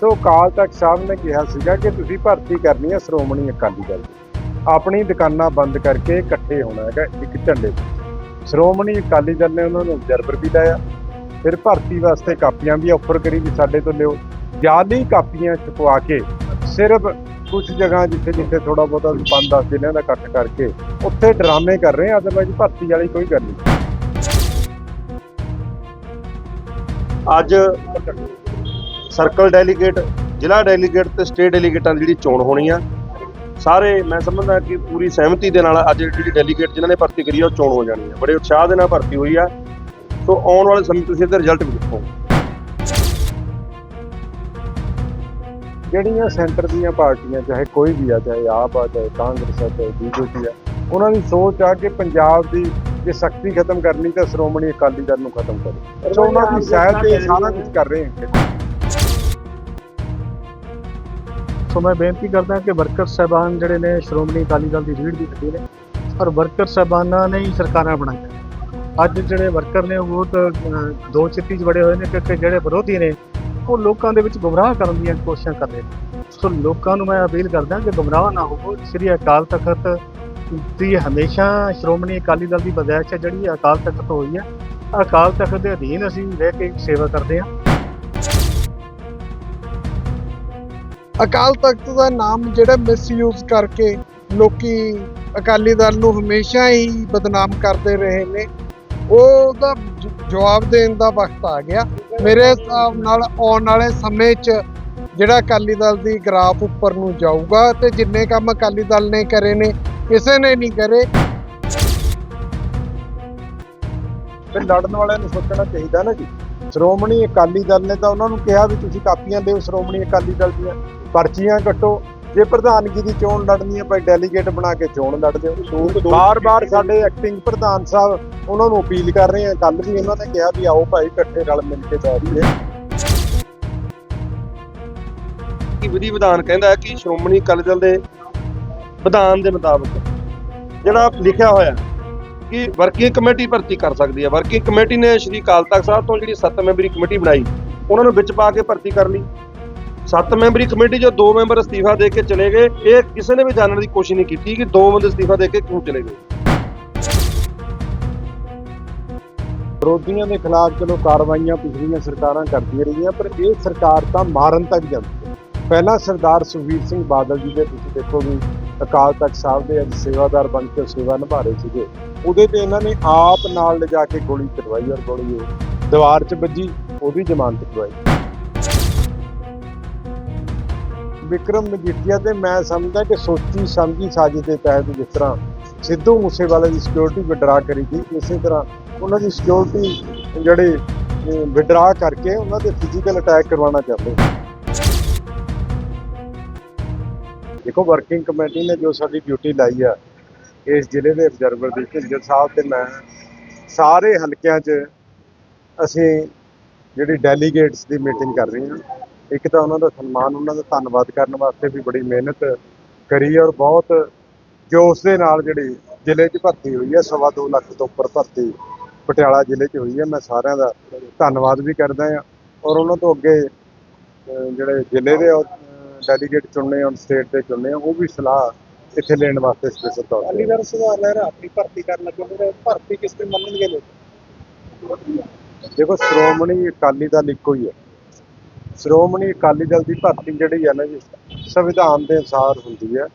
ਸੋ ਅਕਾਲ ਤਖਤ ਸਾਹਿਬ ਨੇ ਕਿਹਾ ਸੀਗਾ ਕਿ ਤੁਸੀਂ ਭਰਤੀ ਕਰਨੀ ਹੈ ਸ਼੍ਰੋਮਣੀ ਅਕਾਲੀ ਦਲ ਦੀ। ਆਪਣੀ ਦੁਕਾਨਾਂ ਬੰਦ ਕਰਕੇ ਇਕੱਠੇ ਹੋਣਾ ਹੈਗਾ ਇੱਕ ਝੰਡੇ ਸ਼੍ਰੋਮਣੀ ਅਕਾਲੀ ਦਲ ਨੇ ਉਹਨਾਂ ਨੂੰ ਅਬਜ਼ਰਵਰ ਵੀ ਲਾਇਆ, ਫਿਰ ਭਰਤੀ ਵਾਸਤੇ ਕਾਪੀਆਂ ਵੀ ਆਫਰ ਕਰੀ ਵੀ ਸਾਡੇ ਤੋਂ ਲਿਓ। ਜਾਲੀ ਕਾਪੀਆਂ ਛਪਵਾ ਕੇ ਸਿਰਫ ਕੁਝ ਜਗ੍ਹਾ ਜਿੱਥੇ ਜਿੱਥੇ ਥੋੜਾ ਬਹੁਤਾ 5-10 ਜ਼ਿਲ੍ਹਿਆਂ ਦਾ ਇਕੱਠ ਕਰਕੇ ਉੱਥੇ ਡਰਾਮੇ ਕਰ ਰਹੇ ਆ ਅਦਰਵਾਈਜ਼ ਭਰਤੀ ਵਾਲੀ ਕੋਈ ਗੱਲ ਨਹੀਂ। ਅੱਜ ਸਰਕਲ ਡੈਲੀਗੇਟ ਜ਼ਿਲ੍ਹਾ ਡੈਲੀਗੇਟ ਤੇ ਸਟੇਟ ਡੈਲੀਗੇਟਾਂ ਦੀ ਜਿਹੜੀ ਚੋਣ ਹੋਣੀ ਆ। ਸਾਰੇ ਮੈਂ ਸਮਝਦਾ ਕਿ ਪੂਰੀ ਸਹਿਮਤੀ ਦੇ ਨਾਲ ਅੱਜ ਜਿਹੜੀ ਡੈਲੀਗੇਟ ਜਿਨ੍ਹਾਂ ਨੇ ਭਰਤੀ ਕਰੀ ਆ ਉਹ ਚੋਣ ਹੋ ਜਾਣੀ ਆ। ਬੜੇ ਉਤਸ਼ਾਹ ਦੇ ਨਾਲ ਭਰਤੀ ਹੋਈ ਆ। ਸੋ ਆਉਣ ਵਾਲੇ ਸਮੇਂ ਤੁਸੀਂ ਇਹਦਾ ਰਿਜ਼ਲਟ ਵੀ ਦੇਖੋ। ਜਿਹੜੀਆਂ ਸੈਂਟਰ ਦੀਆਂ ਪਾਰਟੀਆਂ ਚਾਹੇ ਕੋਈ ਵੀ ਆ ਚਾਹੇ ਆਪ ਆ ਚਾਹੇ ਕਾਂਗਰਸ ਆ ਚਾਹੇ ਬੀਜੇਪੀ ਆ ਉਹਨਾਂ ਦੀ ਸੋਚ ਆ ਕਿ ਪੰਜਾਬ ਦੀ ਜੇ ਸ਼ਕਤੀ ਖਤਮ ਕਰਨੀ ਤਾਂ ਸ਼੍ਰੋਮਣੀ ਅਕਾਲੀ ਦਲ ਨੂੰ ਖਤਮ ਕਰੋ। ਸੋ ਉਹਨਾਂ ਦੀ ਸਹਿਤ ਤੇ ਸਾਰਾ ਕੁਝ ਕਰ ਰਹੇ ਹਾਂ ਸੋ ਮੈਂ ਬੇਨਤੀ ਕਰਦਾ ਕਿ ਵਰਕਰ ਸਹਿਬਾਨ ਜਿਹੜੇ ਨੇ ਸ਼੍ਰੋਮਣੀ ਅਕਾਲੀ ਦਲ ਦੀ ਰੀੜ ਦੀ ਹੱਡੀ ਨੇ ਔਰ ਵਰਕਰ ਸਹਿਬਾਨਾਂ ਨੇ ਹੀ ਸਰਕਾਰਾਂ ਬਣਾਈਆਂ। ਅੱਜ ਜਿਹੜੇ ਵਰਕਰ ਨੇ ਉਹ ਬਹੁਤ ਦੋ ਚਿੱਤੀ 'ਚ ਬੜੇ ਹੋਏ ਨੇ ਕਿਉਂਕਿ ਜਿਹੜੇ ਵਿਰੋਧੀ ਨੇ, ਉਹ ਲੋਕਾਂ ਦੇ ਵਿੱਚ ਗੁੰਮਰਾਹ ਕਰਨ ਦੀਆਂ ਕੋਸ਼ਿਸ਼ਾਂ ਕਰ ਰਹੇ ਨੇ। ਸੋ ਲੋਕਾਂ ਨੂੰ ਮੈਂ ਅਪੀਲ ਕਰਦਾ ਕਿ ਗੁੰਮਰਾਹ ਨਾ ਹੋਵੋ। ਸ੍ਰੀ ਅਕਾਲ ਤਖਤ ਦੀ ਹਮੇਸ਼ਾ ਸ਼੍ਰੋਮਣੀ ਅਕਾਲੀ ਦਲ ਦੀ ਬਜ਼ਾਇਸ਼ ਹੈ ਜਿਹੜੀ ਅਕਾਲ ਤਖਤ ਤੋਂ ਹੋਈ ਹੈ। ਅਕਾਲ ਤਖਤ ਦੇ ਅਧੀਨ ਅਸੀਂ ਰਹਿ ਕੇ ਸੇਵਾ ਕਰਦੇ ਹਾਂ। ਅਕਾਲ ਤਖਤ ਦਾ ਨਾਮ ਜਿਹੜਾ ਮਿਸਯੂਜ਼ ਕਰਕੇ ਲੋਕੀ ਅਕਾਲੀ ਦਲ ਨੂੰ ਹਮੇਸ਼ਾ ਹੀ ਬਦਨਾਮ ਕਰਦੇ ਰਹੇ ਨੇ, ਉਹਦਾ ਜਵਾਬ ਦੇਣ ਦਾ ਵਕਤ ਆ ਗਿਆ। ਮੇਰੇ ਹਿਸਾਬ ਨਾਲ ਆਉਣ ਵਾਲੇ ਸਮੇਂ 'ਚ ਜਿਹੜਾ ਅਕਾਲੀ ਦਲ ਦੀ ਗ੍ਰਾਫ ਉੱਪਰ ਨੂੰ ਜਾਊਗਾ ਤੇ ਜਿੰਨੇ ਕੰਮ ਅਕਾਲੀ ਦਲ ਨੇ ਕਰੇ ਨੇ, ਕਿਸੇ ਨੇ ਨਹੀਂ ਕਰੇ। ਫਿਰ ਲੜਨ ਵਾਲਿਆਂ ਨੂੰ ਸੋਚਣਾ ਚਾਹੀਦਾ ਨਾ ਜੀ। ਸ਼੍ਰੋਮਣੀ ਅਕਾਲੀ ਦਲ ਨੇ ਤਾਂ ਉਹਨਾਂ ਨੂੰ ਕਿਹਾ ਵੀ ਤੁਸੀਂ ਕਾਪੀਆਂ ਦਿਓ ਸ਼੍ਰੋਮਣੀ ਅਕਾਲੀ ਦਲ ਦੀਆਂ ਪਰਚੀਆਂ ਕੱਟੋ। ਜੇ ਪ੍ਰਧਾਨਗੀ ਦੀ ਚੋਣ ਲੜਨੀ ਹੈ ਭਾਈ ਡੈਲੀਗੇਟ ਬਣਾ ਕੇ ਚੋਣ ਲੜ ਦਿਓ। ਬਾਰ-ਬਾਰ ਸਾਡੇ ਐਕਟਿੰਗ ਪ੍ਰਧਾਨ ਸਾਹਿਬ ਉਹਨਾਂ ਨੂੰ ਅਪੀਲ ਕਰ ਰਹੇ ਆ। ਕੱਲ ਵੀ ਉਹਨਾਂ ਨੇ ਕਿਹਾ ਵੀ ਆਓ ਭਾਈ ਇਕੱਠੇ ਰਲ ਮਿਲ ਕੇ ਬੈਠੀਏ ਕਿ। ਵਿਧੀ ਵਿਧਾਨ ਕਹਿੰਦਾ ਹੈ ਕਿ ਸ਼੍ਰੋਮਣੀ ਅਕਾਲੀ ਦਲ ਦੇ ਵਿਧਾਨ ਦੇ ਮੁਤਾਬਕ ਜਿਹੜਾ ਲਿਖਿਆ ਹੋਇਆ ਕਿ ਵਰਕਿੰਗ ਕਮੇਟੀ ਭਰਤੀ ਕਰ ਸਕਦੀ ਹੈ। ਵਰਕਿੰਗ ਕਮੇਟੀ ਨੇ ਸ਼੍ਰੀ ਅਕਾਲ ਤਖਤ ਸਾਹਿਬ ਤੋਂ ਜਿਹੜੀ 7 ਮੈਂਬਰੀ ਕਮੇਟੀ ਬਣਾਈ, ਉਹਨਾਂ ਨੂੰ ਵਿੱਚ ਪਾ ਕੇ ਭਰਤੀ ਕਰ ਲਈ। 7 ਮੈਂਬਰੀ ਕਮੇਟੀ ਜੋ ਦੋ ਮੈਂਬਰ ਅਸਤੀਫਾ ਦੇ ਕੇ ਚਲੇ ਗਏ, ਇਹ ਕਿਸੇ ਨੇ ਵੀ ਜਾਣਨ ਦੀ ਕੋਸ਼ਿਸ਼ ਨਹੀਂ ਕੀਤੀ ਕਿ ਦੋ ਬੰਦੇ ਅਸਤੀਫਾ ਦੇ ਕੇ ਕਿਉਂ ਚਲੇ ਗਏ। ਵਿਰੋਧੀਆਂ ਦੇ ਖਿਲਾਫ ਚਲੋ ਕਾਰਵਾਈਆਂ ਪਿਛਲੀਆਂ ਸਰਕਾਰਾਂ ਕਰਦੀਆਂ ਰਹੀਆਂ, ਪਰ ਇਹ ਸਰਕਾਰ ਤਾਂ ਮਾਰਨ ਤੱਕ ਜਾਂਦੀ ਹੈ। ਪਹਿਲਾਂ ਸਰਦਾਰ ਸੁਖਬੀਰ ਸਿੰਘ ਬਾਦਲ ਜੀ ਦੇ ਤੁਸੀਂ ਦੇਖੋਗੇ ਅਕਾਲ ਤਖਤ ਸਾਹਿਬ ਦੇ ਅੱਜ ਸੇਵਾਦਾਰ ਬਣ ਕੇ ਸੇਵਾ ਨਿਭਾ ਰਹੇ ਸੀਗੇ। ਉਹਦੇ ਤੇ ਇਹਨਾਂ ਨੇ ਆਪ ਨਾਲ ਲਿਜਾ ਕੇ ਗੋਲੀ ਚਲਵਾਈ ਔਰ ਗੋਲੀ ਉਹ ਦੀਵਾਰ 'ਚ ਵੱਜੀ, ਉਹਦੀ ਜ਼ਮਾਨਤ ਕਰਵਾਈ। ਵਿਕਰਮ ਮਜੀਠੀਆ ਤੇ ਮੈਂ ਸਮਝਦਾ ਕਿ ਸੋਚੀ, ਸਮਝੀ ਸਾਜ਼ਿਸ਼ ਦੇ ਤਹਿਤ ਜਿਸ ਤਰ੍ਹਾਂ ਸਿੱਧੂ ਮੂਸੇਵਾਲੇ ਦੀ ਸਿਕਿਉਰਿਟੀ ਵਿਡਰਾ ਕਰੀ ਗਈ, ਇਸੇ ਤਰ੍ਹਾਂ ਉਹਨਾਂ ਦੀ ਸਿਕਿਉਰਿਟੀ ਜਿਹੜੇ ਵਿਡਰਾ ਕਰਕੇ ਉਹਨਾਂ ਦੇ ਫਿਜ਼ੀਕਲ ਅਟੈਕ ਕਰਵਾਉਣਾ ਚਾਹੁੰਦੇ ਦੇਖੋ ਵਰਕਿੰਗ ਕਮੇਟੀ ਨੇ ਜੋ ਸਾਡੀ ਡਿਊਟੀ ਲਾਈ ਆ, ਇਸ ਜ਼ਿਲ੍ਹੇ ਦੇ ਅਬਜ਼ਰਵਰ ਦੀ ਝਿੰਜਰ ਸਾਹਿਬ ਤੇ ਮੈਂ, ਸਾਰੇ ਹਲਕਿਆਂ 'ਚ ਅਸੀਂ ਜਿਹੜੀ ਡੈਲੀਗੇਟਸ ਦੀ ਮੀਟਿੰਗ ਕਰ ਰਹੇ ਹਾਂ। ਇੱਕ ਤਾਂ ਉਹਨਾਂ ਦਾ ਸਨਮਾਨ, ਉਹਨਾਂ ਦਾ ਧੰਨਵਾਦ ਕਰਨ ਵਾਸਤੇ ਵੀ ਬੜੀ ਮਿਹਨਤ ਕਰੀ ਔਰ ਬਹੁਤ ਜੋਸ਼ ਦੇ ਨਾਲ ਜਿਹੜੀ ਜ਼ਿਲ੍ਹੇ 'ਚ ਭਰਤੀ ਹੋਈ ਹੈ, ਸਵਾ ਦੋ ਲੱਖ ਤੋਂ ਉੱਪਰ ਭਰਤੀ ਪਟਿਆਲਾ ਜ਼ਿਲ੍ਹੇ 'ਚ ਹੋਈ ਹੈ। ਮੈਂ ਸਾਰਿਆਂ ਦਾ ਧੰਨਵਾਦ ਵੀ ਕਰਦਾ ਹਾਂ ਔਰ ਉਹਨਾਂ ਤੋਂ ਅੱਗੇ ਜਿਹੜੇ ਜ਼ਿਲ੍ਹੇ ਦੇ ਡੈਲੀਗੇਟ ਚੁਣਨੇ ਔਰ ਸਟੇਟ ਦੇ ਚੁਣਨੇ ਆ ਉਹ ਵੀ ਸਲਾਹ ਇੱਥੇ ਲੈਣ ਵਾਸਤੇ ਸਪੈਸ਼ਲ ਤੌਰ ਤੇ। ਅਲੀਗੜ੍ਹ ਸੁਧਾਰ ਲਹਿਰ ਆਪਣੀ ਭਰਤੀ ਕਰਨ ਲੱਗੇ ਨੇ ਭਰਤੀ ਕਿਸ ਤੇ ਮੰਨਣਗੇ ਲੋਕ? ਦੇਖੋ ਸ਼੍ਰੋਮਣੀ ਅਕਾਲੀ ਦਲ ਇੱਕੋ ਹੀ ਹੈ। ਸ਼੍ਰੋਮਣੀ ਅਕਾਲੀ ਦਲ ਦੀ ਭਰਤੀ ਜਿਹੜੀ ਹੈ ਨਾ ਜੀ ਸੰਵਿਧਾਨ ਦੇ ਅਨੁਸਾਰ ਹੁੰਦੀ ਹੈ।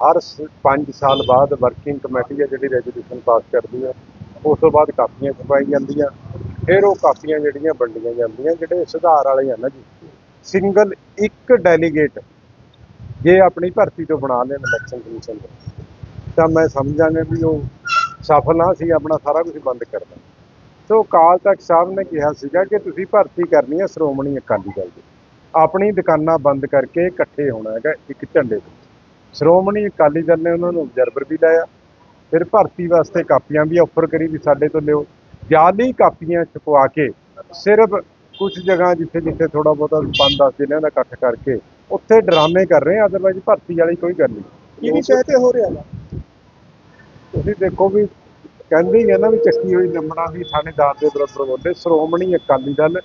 ਹਰ 5 ਸਾਲ ਬਾਅਦ ਵਰਕਿੰਗ ਕਮੇਟੀ ਹੈ ਜਿਹੜੀ ਰੈਜ਼ੋਲੂਸ਼ਨ ਪਾਸ ਕਰਦੀ ਹੈ। ਉਸ ਤੋਂ ਬਾਅਦ ਕਾਪੀਆਂ ਛਪਾਈ ਜਾਂਦੀਆਂ ਫਿਰ ਉਹ ਕਾਪੀਆਂ ਜਿਹੜੀਆਂ ਵੰਡੀਆਂ ਜਾਂਦੀਆਂ ਜਿਹੜੇ ਸੁਧਾਰ ਵਾਲੇ ਆ ਨਾ ਜੀ। ਸਿੰਗਲ ਇੱਕ ਡੈਲੀਗੇਟ ਜੇ ਆਪਣੀ ਭਰਤੀ ਤੋਂ ਬਣਾ ਲੈਣ ਇਲੈਕਸ਼ਨ ਕਮਿਸ਼ਨ ਦੇ ਤਾਂ ਮੈਂ ਸਮਝਾਂਗਾ ਵੀ ਉਹ ਸਫਲ ਆ ਸੀ ਆਪਣਾ ਸਾਰਾ ਕੁਝ ਬੰਦ ਕਰਦਾ ਸੋ ਅਕਾਲ ਤਖਤ ਸਾਹਿਬ ਨੇ ਕਿਹਾ ਸੀਗਾ ਕਿ ਤੁਸੀਂ ਭਰਤੀ ਕਰਨੀ ਹੈ ਸ਼੍ਰੋਮਣੀ ਅਕਾਲੀ ਦਲ ਦੀ। ਆਪਣੀ ਦੁਕਾਨਾਂ ਬੰਦ ਕਰਕੇ ਇਕੱਠੇ ਹੋਣਾ ਹੈਗਾ, ਇੱਕ ਝੰਡੇ ਤੇ। ਸ਼੍ਰੋਮਣੀ ਅਕਾਲੀ ਦਲ ਨੇ ਉਹਨਾਂ ਨੂੰ ਅਬਜ਼ਰਵਰ ਵੀ ਲਾਇਆ, ਫਿਰ ਭਰਤੀ ਵਾਸਤੇ ਕਾਪੀਆਂ ਵੀ ਆਫਰ ਕਰੀ ਵੀ ਸਾਡੇ ਤੋਂ ਲਿਓ। ਜਾਲੀ ਕਾਪੀਆਂ ਛਪਵਾ ਕੇ ਸਿਰਫ ਕੁਝ ਜਗ੍ਹਾ ਜਿੱਥੇ ਜਿੱਥੇ ਥੋੜਾ ਬਹੁਤਾ 5-10 ਜ਼ਿਲ੍ਹਿਆਂ ਦਾ ਇਕੱਠ ਕਰਕੇ ਉੱਥੇ ਡਰਾਮੇ ਕਰ ਰਹੇ ਆ ਅਦਰਵਾਈਜ਼ ਭਰਤੀ ਵਾਲੀ ਕੋਈ ਗੱਲ ਨਹੀਂ। ਕੀ ਚਾਹਤੇ ਹੋ ਰਿਹਾ ਵਾ ਤੁਸੀਂ ਦੇਖੋ ਵੀ ਕਹਿੰਦੇ ਹੀ ਆ ਨਾ ਵੀ ਚੱਕੀ ਹੋਈ ਲੰਮਣਾ ਵੀ ਥਾਣੇਦਾਰ ਦੇ ਬਰਾਬਰ ਬੋਲੇ ਸ਼੍ਰੋਮਣੀ ਅਕਾਲੀ ਦਲ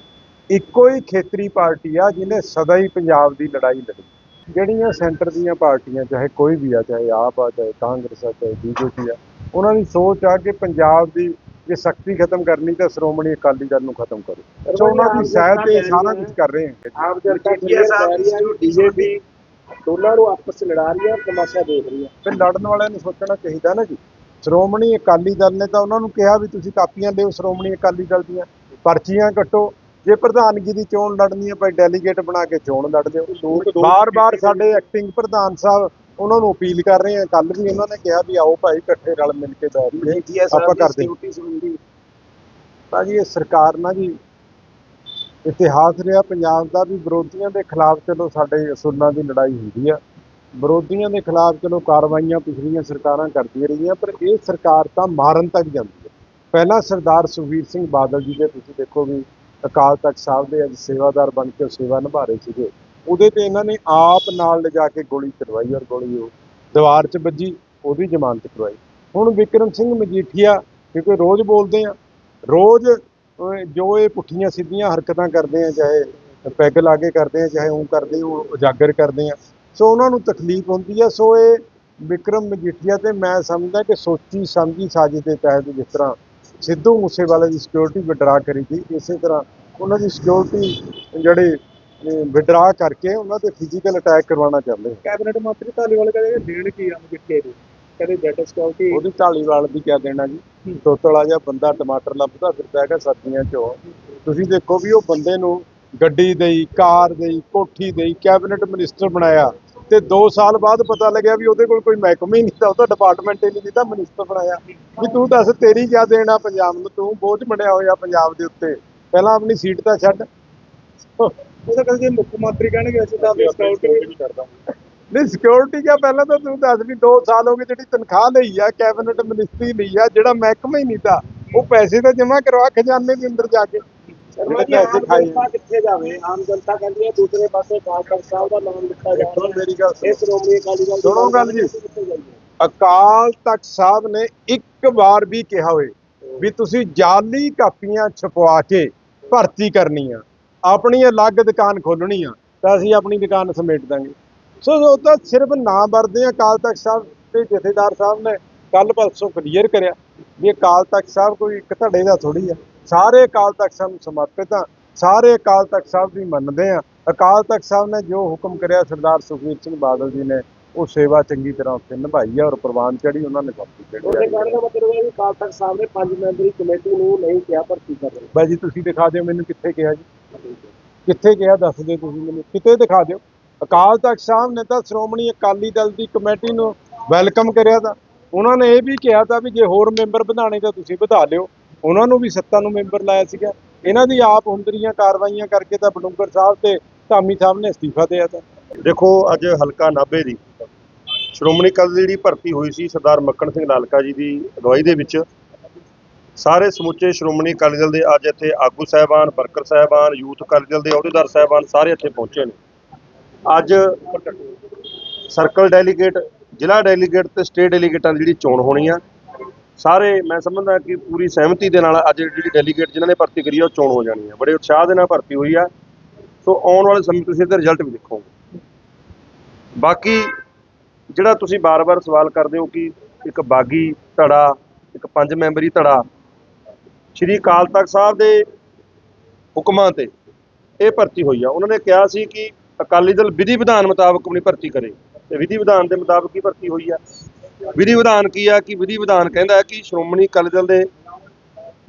ਇੱਕੋ ਹੀ ਖੇਤਰੀ ਪਾਰਟੀ ਆ ਜਿਹਨੇ ਸਦਾ ਹੀ ਪੰਜਾਬ ਦੀ ਲੜਾਈ ਲੜੀ। ਜਿਹੜੀਆਂ ਸੈਂਟਰ ਦੀਆਂ ਪਾਰਟੀਆਂ ਚਾਹੇ ਕੋਈ ਵੀ ਆ ਚਾਹੇ ਆਪ ਆ ਚਾਹੇ ਕਾਂਗਰਸ ਆ ਚਾਹੇ ਬੀਜੇਪੀ ਆ ਉਹਨਾਂ ਦੀ ਸੋਚ ਆ ਕਿ ਪੰਜਾਬ ਦੀ ਜੇ ਸ਼ਕਤੀ ਖਤਮ ਕਰਨੀ ਤਾਂ ਸ਼੍ਰੋਮਣੀ ਅਕਾਲੀ ਦਲ ਨੂੰ ਖਤਮ ਕਰੋ। ਸੋ ਉਹਨਾਂ ਦੀ ਸਹਾਇਤ ਤੇ ਇਹ ਸਾਰਾ ਕੁਝ ਕਰ ਰਹੇ ਹਾਂ। ਆਪ ਜਨਤਾ ਕੀ ਸਾਹਿਬ ਬੀਜੇਪੀ ਦੋਨਾਂ ਨੂੰ ਆਪਸ ਚ ਲੜਾ ਰਹੀ ਹੈ ਤਮਾਸ਼ਾ ਦੇਖ ਰਹੀ ਹੈ। ਫਿਰ ਲੜਨ ਵਾਲਿਆਂ ਨੂੰ ਸੋਚਣਾ ਚਾਹੀਦਾ ਨਾ ਜੀ। ਸ਼੍ਰੋਮਣੀ ਅਕਾਲੀ ਦਲ ਨੇ ਤਾਂ ਉਹਨਾਂ ਨੂੰ ਕਿਹਾ ਵੀ ਤੁਸੀਂ ਕਾਪੀਆਂ ਲਿਓ ਸ਼੍ਰੋਮਣੀ ਅਕਾਲੀ ਦਲ ਦੀਆਂ ਪਰਚੀਆਂ ਕੱਟੋ। ਜੇ ਪ੍ਰਧਾਨਗੀ ਦੀ ਚੋਣ ਲੜਨੀ ਹੈ ਭਾਈ ਡੈਲੀਗੇਟ ਬਣਾ ਕੇ ਚੋਣ ਲੜ ਲਿਓ। ਬਾਰ-ਬਾਰ ਸਾਡੇ ਐਕਟਿੰਗ ਪ੍ਰਧਾਨ ਸਾਹਿਬ ਉਹਨਾਂ ਨੂੰ ਅਪੀਲ ਕਰ ਰਹੇ ਆ ਕੱਲ ਵੀ ਉਹਨਾਂ ਨੇ ਕਿਹਾ ਵੀ ਆਓ ਭਾਈ ਇਕੱਠੇ ਰਲ ਮਿਲ ਕੇ ਬੈਠ ਕੇ ਆਪਾਂ ਕਰਦੇ ਹਾਂ। ਤਾਂ ਜੀ ਇਹ ਸਰਕਾਰ ਨਾ ਜੀ ਇਤਿਹਾਸ ਰਿਹਾ ਪੰਜਾਬ ਦਾ ਵੀ ਵਿਰੋਧੀਆਂ ਦੇ ਖਿਲਾਫ ਚਲੋ ਸਾਡੇ ਅਸੂਲਾਂ ਦੀ ਲੜਾਈ ਹੁੰਦੀ ਆ। ਵਿਰੋਧੀਆਂ ਦੇ ਖਿਲਾਫ ਚਲੋ ਕਾਰਵਾਈਆਂ ਪਿਛਲੀਆਂ ਸਰਕਾਰਾਂ ਕਰਦੀਆਂ ਰਹੀਆਂ ਪਰ ਇਹ ਸਰਕਾਰ ਤਾਂ ਮਾਰਨ ਤੱਕ ਜਾਂਦੀ ਹੈ। ਪਹਿਲਾਂ ਸਰਦਾਰ ਸੁਖਬੀਰ ਸਿੰਘ ਬਾਦਲ ਜੀ ਦੇ ਤੁਸੀਂ ਦੇਖੋ ਵੀ ਅਕਾਲ ਤਖਤ ਸਾਹਿਬ ਦੇ ਅੱਜ ਸੇਵਾਦਾਰ ਬਣ ਕੇ ਸੇਵਾ ਨਿਭਾ ਰਹੇ ਸੀਗੇ। ਉਹਦੇ ਤੇ ਇਹਨਾਂ ਨੇ ਆਪ ਨਾਲ ਲਿਜਾ ਕੇ ਗੋਲੀ ਚਲਵਾਈ ਔਰ ਗੋਲੀ ਉਹ ਦੀਵਾਰ 'ਚ ਵੱਜੀ, ਉਹਦੀ ਜ਼ਮਾਨਤ ਕਰਵਾਈ। ਹੁਣ ਵਿਕਰਮ ਸਿੰਘ ਮਜੀਠੀਆ, ਕਿਉਂਕਿ ਰੋਜ਼ ਬੋਲਦੇ ਆ, ਰੋਜ਼ ਜੋ ਇਹ ਪੁੱਠੀਆਂ ਸਿੱਧੀਆਂ ਹਰਕਤਾਂ ਕਰਦੇ ਆ, ਚਾਹੇ ਪੈਗ ਲਾ ਕੇ ਕਰਦੇ ਆ, ਚਾਹੇ ਉਹ ਕਰਦੇ, ਉਹ ਉਜਾਗਰ ਕਰਦੇ ਆ, ਸੋ ਉਹਨਾਂ ਨੂੰ ਤਕਲੀਫ ਹੁੰਦੀ ਆ। ਸੋ ਇਹ ਵਿਕਰਮ ਮਜੀਠੀਆ ਤੇ ਮੈਂ ਸਮਝਦਾ ਕਿ ਸੋਚੀ ਸਮਝੀ ਸਾਜ਼ਿਸ਼ ਦੇ ਤਹਿਤ ਜਿਸ ਤਰ੍ਹਾਂ ਸਿੱਧੂ ਮੂਸੇਵਾਲੇ ਦੀ ਸਿਕਿਉਰਿਟੀ ਵਿਡਰਾ ਕਰੀ ਸੀ ਇਸੇ ਤਰ੍ਹਾਂ ਉਹਨਾਂ ਦੀ ਸਿਕਿਉਰਿਟੀ ਜਿਹੜੇ ਵਿਡਰਾ ਕਰਕੇ ਉਹਨਾਂ ਤੇ ਫਿਜ਼ੀਕਲ ਅਟੈਕ ਕਰਵਾਉਣਾ ਚਾਹੁੰਦੇ। ਕੈਬਨਿਟ ਮੰਤਰੀ ਧਾਲੀਵਾਲ ਕਹਿੰਦੇ ਦੇਣ ਕੀ ਆ ਮਜਿੱਠੇ ਨੂੰ ਕਹਿੰਦੇ ਜੱਟ ਸਿਕਿਉਰਿਟੀ ਉਹਦੀ ਢਾਲੀਵਾਲ ਦੀ ਕਿਆ ਦੇਣਾ ਜੀ। ਤੋਤਲਾ ਜਿਹਾ ਬੰਦਾ ਟਮਾਟਰ ਲੱਭਦਾ ਫਿਰਦਾ ਹੈਗਾ ਸਰਦੀਆਂ 'ਚੋਂ। ਤੁਸੀਂ ਦੇਖੋ ਵੀ ਉਹ ਬੰਦੇ ਨੂੰ ਗੱਡੀ ਦੇਈ ਕਾਰ ਦੇਈ ਕੋਠੀ ਦੇਈ ਕੈਬਨਿਟ ਮਿਨਿਸਟਰ ਬਣਾਇਆ। ਤੇ 2 ਸਾਲ ਬਾਅਦ ਪਤਾ ਲੱਗਿਆ ਵੀ ਉਹਦੇ ਕੋਲ ਕੋਈ ਮਹਿਕਮਾ ਹੀ ਨਹੀਂ ਤਾਂ ਉਹਦਾ ਡਿਪਾਰਟਮੈਂਟ ਹੀ ਨਹੀਂ ਦਿੱਤਾ ਮਿਨਿਸਟਰ ਬਣਾਇਆ। ਵੀ ਤੂੰ ਦੱਸ ਤੇਰੀ ਕਿਆ ਦੇਣਾ ਪੰਜਾਬ ਨੂੰ? ਤੂੰ ਬੋਝ ਬਣਿਆ ਹੋਇਆ ਪੰਜਾਬ ਦੇ ਉੱਤੇ। ਪਹਿਲਾਂ ਆਪਣੀ ਸੀਟ ਤਾਂ ਛੱਡ। ਉਹ ਤਾਂ ਕਹਿੰਦੇ ਮੁੱਖ ਮੰਤਰੀ ਕਹਿਣਗੇ ਅਸੀਂ ਤਾਂ ਸਿਕਿਉਰਿਟੀ ਨਹੀਂ ਕਰਦਾ ਨਹੀਂ ਸਿਕਿਉਰਿਟੀ ਕਿਆ ਪਹਿਲਾਂ ਤਾਂ ਤੂੰ ਦੱਸ ਵੀ 2 ਸਾਲ ਹੋ ਗਏ ਜਿਹੜੀ ਤਨਖਾਹ ਲਈ ਆ ਕੈਬਨਿਟ ਮਿਨਿਸਟਰੀ ਲਈ ਆ ਜਿਹੜਾ ਮਹਿਕਮਾ ਹੀ ਨਹੀਂ ਤਾਂ ਉਹ ਪੈਸੇ ਤਾਂ ਜਮ੍ਹਾਂ ਕਰਵਾ ਖਜ਼ਾਨੇ ਦੇ ਅੰਦਰ ਜਾ ਕੇ। ਸ਼ਰਮਾ ਜੀ ਪੈਸੇ ਆਮ ਖਾਏ। ਜਨਤਾ ਕਿੱਥੇ ਜਾਵੇ? ਆਮ ਜਨਤਾ ਕਹਿੰਦੀ ਹੈ ਦੂਸਰੇ ਪਾਸੇ ਅਕਾਲ ਤਖਤ ਸਾਹਿਬ ਦਾ ਨਾਮ ਲਿਖਿਆ ਜਾ ਦੇਖੋ ਰਿਹਾ ਮੇਰੀ ਗੱਲ ਇਹ ਸੁਣੋ ਸ਼੍ਰੋਮਣੀ ਅਕਾਲੀ ਦਲ ਦੀ ਸੁਣੋ ਗੱਲ ਜੀ। ਅਕਾਲ ਤਖਤ ਸਾਹਿਬ ਨੇ ਇੱਕ ਵਾਰ ਵੀ ਕਿਹਾ ਹੋਏ ਵੀ ਤੁਸੀਂ ਜਾਲੀ ਕਾਪੀਆਂ ਛਪਵਾ ਕੇ ਭਰਤੀ ਕਰਨੀ ਆ ਆਪਣੀ ਅਲੱਗ ਦੁਕਾਨ ਖੋਲਣੀ ਆ ਤਾਂ ਅਸੀਂ ਆਪਣੀ ਦੁਕਾਨ ਸਮੇਟ ਦਾਂਗੇ। ਸੋ ਉਹ ਤਾਂ ਸਿਰਫ ਨਾਂ ਵਰਦੇ ਆ ਅਕਾਲ ਤਖਤ ਸਾਹਿਬ ਤੇ ਜਥੇਦਾਰ ਸਾਹਿਬ ਨੇ ਕੱਲ ਪਰਸੋਂ ਕਲੀਅਰ ਕਰਿਆ ਵੀ ਅਕਾਲ ਤਖਤ ਸਾਹਿਬ ਕੋਈ ਇੱਕ ਧੜੇ ਦਾ ਥੋੜੀ ਆ। ਸਾਰੇ ਅਕਾਲ ਤਖਤ ਸਾਹਿਬ ਨੂੰ ਸਮਰਪਿਤ ਆ ਸਾਰੇ ਅਕਾਲ ਤਖਤ ਸਾਹਿਬ ਦੀ ਮੰਨਦੇ ਆ। ਅਕਾਲ ਤਖਤ ਸਾਹਿਬ ਨੇ ਜੋ ਹੁਕਮ ਕਰਿਆ ਸਰਦਾਰ ਸੁਖਬੀਰ ਸਿੰਘ ਬਾਦਲ ਜੀ ਨੇ ਉਹ ਸੇਵਾ ਚੰਗੀ ਤਰ੍ਹਾਂ ਉੱਥੇ ਨਿਭਾਈ ਆ ਔਰ ਪ੍ਰਵਾਨ ਚੜੀ ਉਹਨਾਂ ਨੇ ਕਾਪੀ ਉਹਦੇ ਚੜੀ ਕਹਿਣ ਦਾ ਮਤਲਬ ਹੈ ਕਿ ਅਕਾਲ ਤਖਤ ਸਾਹਿਬ ਨੇ ਪੰਜ ਮੈਂਬਰੀ ਕਮੇਟੀ ਨੂੰ ਨਹੀਂ ਕਿਹਾ ਭਰਤੀ ਕਰ ਰਹੇ ਬਾਈ ਜੀ ਤੁਸੀਂ ਦਿਖਾ ਦਿਓ ਮੈਨੂੰ ਕਿੱਥੇ ਕਿਹਾ ਜੀ। ਕਿੱਥੇ ਕਿਹਾ ਦੱਸ ਦਿਓ ਤੁਸੀਂ ਮੈਨੂੰ। ਕਿਤੇ ਦਿਖਾ ਦਿਓ। ਅਕਾਲ ਤਖਤ ਸਾਹਿਬ ਨੇ ਤਾਂ ਸ਼੍ਰੋਮਣੀ ਅਕਾਲੀ ਦਲ ਦੀ ਕਮੇਟੀ ਨੂੰ ਵੈਲਕਮ ਕਰਿਆ ਤਾਂ। ਉਹਨਾਂ ਨੇ ਇਹ ਵੀ ਕਿਹਾ ਤਾਂ ਵੀ ਜੇ ਹੋਰ ਮੈਂਬਰ ਵਧਾਣੇ ਤਾਂ ਤੁਸੀਂ ਵਧਾ ਲਿਓ। ਉਹਨਾਂ ਨੂੰ ਵੀ ਸੱਤਾ ਨੂੰ ਮੈਂਬਰ ਲਾਇਆ ਸੀਗਾ। ਇਹਨਾਂ ਦੀ ਆਪ ਹੁੰਦਰੀਆਂ ਕਾਰਵਾਈਆਂ ਕਰਕੇ ਤਾਂ ਬਡੂੰਗਰ ਸਾਹਿਬ ਤੇ ਧਾਮੀ ਸਾਹਿਬ ਨੇ ਅਸਤੀਫਾ ਦਿਆ ਤਾਂ। ਦੇਖੋ, ਅੱਜ ਹਲਕਾ ਨਾਭੇ ਦੀ ਸ਼੍ਰੋਮਣੀ ਅਕਾਲੀ ਜਿਹੜੀ ਭਰਤੀ ਹੋਈ ਸੀ ਸਰਦਾਰ ਮੱਕਣ ਸਿੰਘ ਲਾਲਕਾ ਜੀ ਦੀ ਅਗਵਾਈ ਦੇ ਵਿੱਚ ਸਾਰੇ ਸਮੁੱਚੇ ਸ਼੍ਰੋਮਣੀ ਅਕਾਲੀ ਦਲ ਦੇ ਅੱਜ ਇੱਥੇ ਆਗੂ ਸਾਹਿਬਾਨ, ਵਰਕਰ ਸਾਹਿਬਾਨ, ਯੂਥ ਅਕਾਲੀ ਦਲ ਦੇ ਅਹੁਦੇਦਾਰ ਸਾਹਿਬਾਨ ਸਾਰੇ ਇੱਥੇ ਪਹੁੰਚੇ ਨੇ। ਅੱਜ ਸਰਕਲ ਡੈਲੀਗੇਟ, ਜ਼ਿਲ੍ਹਾ ਡੈਲੀਗੇਟ ਤੇ ਸਟੇਟ ਡੈਲੀਗੇਟਾਂ ਦੀ ਜਿਹੜੀ ਚੋਣ ਹੋਣੀ ਆ, ਸਾਰੇ ਮੈਂ ਸਮਝਦਾ ਕਿ ਪੂਰੀ ਸਹਿਮਤੀ ਦੇ ਨਾਲ ਅੱਜ ਜਿਹੜੀ ਡੈਲੀਗੇਟ ਜਿਨ੍ਹਾਂ ਨੇ ਭਰਤੀ ਕਰੀ ਆ, ਉਹ ਚੋਣ ਹੋ ਜਾਣੀ ਆ। ਬੜੇ ਉਤਸ਼ਾਹ ਦੇ ਨਾਲ ਭਰਤੀ ਹੋਈ ਆ। ਸੋ ਆਉਣ ਵਾਲੇ ਸਮੇਂ ਤੁਸੀਂ ਇਹਦਾ ਰਿਜ਼ਲਟ ਵੀ ਦੇਖੋਗੇ। ਬਾਕੀ ਜਿਹੜਾ ਤੁਸੀਂ ਬਾਰ-ਬਾਰ ਸਵਾਲ ਕਰਦੇ ਹੋ ਕਿ ਇੱਕ ਬਾਗੀ ਧੜਾ, ਇੱਕ ਪੰਜ ਮੈਂਬਰੀ ਧੜਾ ਸ਼੍ਰੀ ਅਕਾਲ ਤਖਤ ਸਾਹਿਬ ਦੇ ਹੁਕਮਾਂ ਤੇ ਇਹ ਭਰਤੀ ਹੋਈ ਆ। ਉਹਨਾਂ ਨੇ ਕਿਹਾ ਸੀ ਕਿ ਅਕਾਲੀ ਦਲ ਵਿਧੀ ਵਿਧਾਨ ਮੁਤਾਬਕ ਆਪਣੀ ਭਰਤੀ ਕਰੇ। ਤੇ ਵਿਧੀ ਵਿਧਾਨ ਦੇ ਮੁਤਾਬਕ ਹੀ ਭਰਤੀ ਹੋਈ ਆ। ਵਿਧੀ ਵਿਧਾਨ ਕੀ ਆ? ਕਿ ਵਿਧੀ ਵਿਧਾਨ ਕਹਿੰਦਾ ਹੈ ਕਿ ਸ਼੍ਰੋਮਣੀ ਅਕਾਲੀ ਦਲ ਦੇ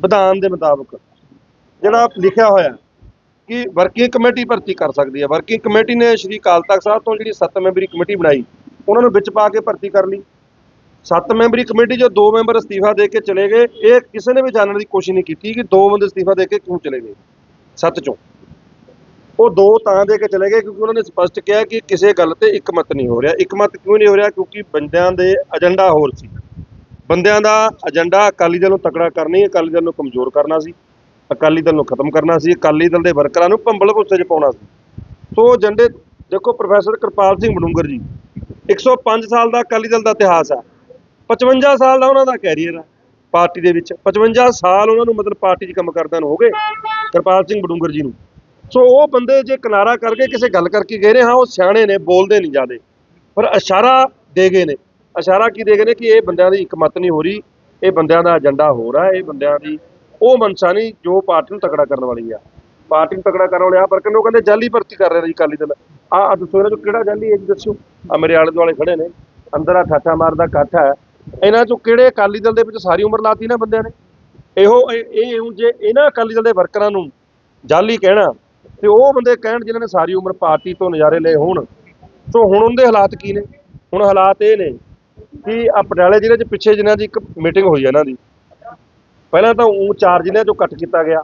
ਵਿਧਾਨ ਦੇ ਮੁਤਾਬਕ ਜਿਹੜਾ ਲਿਖਿਆ ਹੋਇਆ ਕਿ ਵਰਕਿੰਗ ਕਮੇਟੀ ਭਰਤੀ ਕਰ ਸਕਦੀ ਹੈ ਵਰਕਿੰਗ ਕਮੇਟੀ ਨੇ ਸ਼੍ਰੀ ਅਕਾਲ ਤਖਤ ਸਾਹਿਬ ਤੋਂ ਜਿਹੜੀ 7 ਮੈਂਬਰੀ ਕਮੇਟੀ ਬਣਾਈ, ਉਹਨਾਂ ਨੂੰ ਵਿੱਚ ਪਾ ਕੇ ਭਰਤੀ ਕਰ ਲਈ। ਸੱਤ ਮੈਂਬਰੀ ਕਮੇਟੀ ਜੋ ਦੋ ਮੈਂਬਰ ਅਸਤੀਫਾ ਦੇ ਕੇ ਚਲੇ ਗਏ, ਇਹ ਕਿਸੇ ਨੇ ਵੀ ਜਾਣਨ ਦੀ ਕੋਸ਼ਿਸ਼ ਨਹੀਂ ਕੀਤੀ ਕਿ ਦੋ ਬੰਦੇ ਅਸਤੀਫਾ ਦੇ ਕੇ ਕਿਉਂ ਚਲੇ ਗਏ, ਸੱਤ ਚੋਂ। ਉਹ ਦੋ ਤਾਂ ਦੇ ਕੇ ਚਲੇ ਗਏ ਕਿਉਂਕਿ ਉਹਨਾਂ ਨੇ ਸਪਸ਼ਟ ਕਿਹਾ ਕਿ ਕਿਸੇ ਗੱਲ ਤੇ ਇਕਮਤ ਨਹੀਂ ਹੋ ਰਿਹਾ। ਇਕਮਤ ਕਿਉਂ ਨਹੀਂ ਹੋ ਰਿਹਾ? ਕਿਉਂਕਿ ਬੰਦਿਆਂ ਦੇ ਏਜੰਡਾ ਹੋਰ ਸੀ। ਬੰਦਿਆਂ ਦਾ ਏਜੰਡਾ ਅਕਾਲੀ ਦਲ ਨੂੰ ਤਕੜਾ ਕਰਨੀ, ਅਕਾਲੀ ਦਲ ਨੂੰ ਕਮਜ਼ੋਰ ਕਰਨਾ ਸੀ। ਅਕਾਲੀ ਦਲ ਨੂੰ ਖਤਮ ਕਰਨਾ ਸੀ। ਅਕਾਲੀ ਦਲ ਦੇ ਵਰਕਰਾਂ ਨੂੰ ਭੰਬਲ ਭੁੱਸੇ 'ਚ ਪਾਉਣਾ ਸੀ। ਸੋ ਏਜੰਡੇ, ਦੇਖੋ ਪ੍ਰੋਫੈਸਰ ਕਿਰਪਾਲ ਸਿੰਘ ਬਡੂੰਗਰ ਜੀ 105 ਸਾਲ ਦਾ ਅਕਾਲੀ ਦਲ ਦਾ ਇਤਿਹਾਸ ਹੈ 55 ਸਾਲ ਦਾ ਉਹਨਾਂ ਦਾ ਕੈਰੀਅਰ ਆ ਪਾਰਟੀ ਦੇ ਵਿੱਚ। 55 ਸਾਲ ਉਹਨਾਂ ਨੂੰ ਮਤਲਬ ਪਾਰਟੀ 'ਚ ਕੰਮ ਕਰਦਿਆਂ ਨੂੰ ਹੋ ਗਏ ਕਿਰਪਾਲ ਸਿੰਘ ਬਡੂੰਗਰ ਜੀ ਨੂੰ। ਸੋ ਉਹ ਬੰਦੇ ਜੇ ਕਿਨਾਰਾ ਕਰਕੇ ਕਿਸੇ ਗੱਲ ਕਰਕੇ ਗਏ ਨੇ, ਹਾਂ, ਉਹ ਸਿਆਣੇ ਨੇ, ਬੋਲਦੇ ਨਹੀਂ ਜਿਆਦੇ। ਪਰ ਇਸ਼ਾਰਾ ਦੇ ਗਏ ਨੇ। ਇਸ਼ਾਰਾ ਕੀ ਦੇ ਗਏ ਨੇ ਕਿ ਇਹ ਬੰਦਿਆਂ ਦੀ ਇੱਕ ਮਤ ਨਹੀਂ ਹੋ ਰਹੀ, ਇਹ ਬੰਦਿਆਂ ਦਾ ਏਜੰਡਾ ਹੋ ਰਿਹਾ ਇਹ ਬੰਦਿਆਂ ਦੀ ਉਹ ਮਨਸ਼ਾ ਨਹੀਂ ਜੋ ਪਾਰਟੀ ਨੂੰ ਤਕੜਾ ਕਰਨ ਵਾਲੀ ਆ। ਪਾਰਟੀ ਨੂੰ ਤਕੜਾ ਕਰਨ ਵਾਲੇ ਆ, ਪਰ ਕਹਿੰਦੇ ਉਹ ਕਹਿੰਦੇ ਜਾਲੀ ਭਰਤੀ ਕਰ ਰਿਹਾ ਜੀ ਅਕਾਲੀ ਦਲ। ਆ ਦੱਸੋ ਇਹਨਾਂ ਚੋਂ ਕਿਹੜਾ ਜਾਲੀ ਹੈ ਜੀ ਦੱਸਿਓ। ਆ ਮੇਰੇ ਆਲੇ ਦੁਆਲੇ ਖੜੇ ਨੇ। ਅੰਦਰ ਆ ਠਾਠਾ ਮਾਰਦਾ ਇਕੱਠ ਹੈ। ਇਹਨਾਂ ਚੋਂ ਕਿਹੜੇ ਅਕਾਲੀ ਦਲ ਦੇ ਵਿੱਚ ਸਾਰੀ ਉਮਰ ਲਾਤੀ ਨਾ ਬੰਦਿਆਂ ਨੇ? ਇਹੋ, ਇਹ ਇਹ ਹੁਣ ਜੇ ਇਹਨਾਂ ਅਕਾਲੀ ਦਲ ਦੇ ਵਰਕਰਾਂ ਨੂੰ ਜਾਲੀ ਕਹਿਣਾ ਤੇ ਉਹ ਬੰਦੇ ਕਹਿਣ ਜਿਨ੍ਹਾਂ ਨੇ ਸਾਰੀ ਉਮਰ ਪਾਰਟੀ ਤੋਂ ਨਜ਼ਾਰੇ ਲਏ ਹੋਣ। ਸੋ ਹੁਣ ਉਹਦੇ ਹਾਲਾਤ ਕੀ ਨੇ? ਹੁਣ ਹਾਲਾਤ ਇਹ ਨੇ ਕਿ ਆ ਪਟਿਆਲੇ ਜ਼ਿਲ੍ਹੇ 'ਚ ਪਿੱਛੇ ਜਿਨ੍ਹਾਂ ਦੀ ਇੱਕ ਮੀਟਿੰਗ ਹੋਈ ਇਹਨਾਂ ਦੀ। ਪਹਿਲਾਂ ਤਾਂ ਉਹ ਚਾਰ ਜ਼ਿਲ੍ਹਿਆਂ 'ਚੋਂ ਕੱਟ ਕੀਤਾ ਗਿਆ।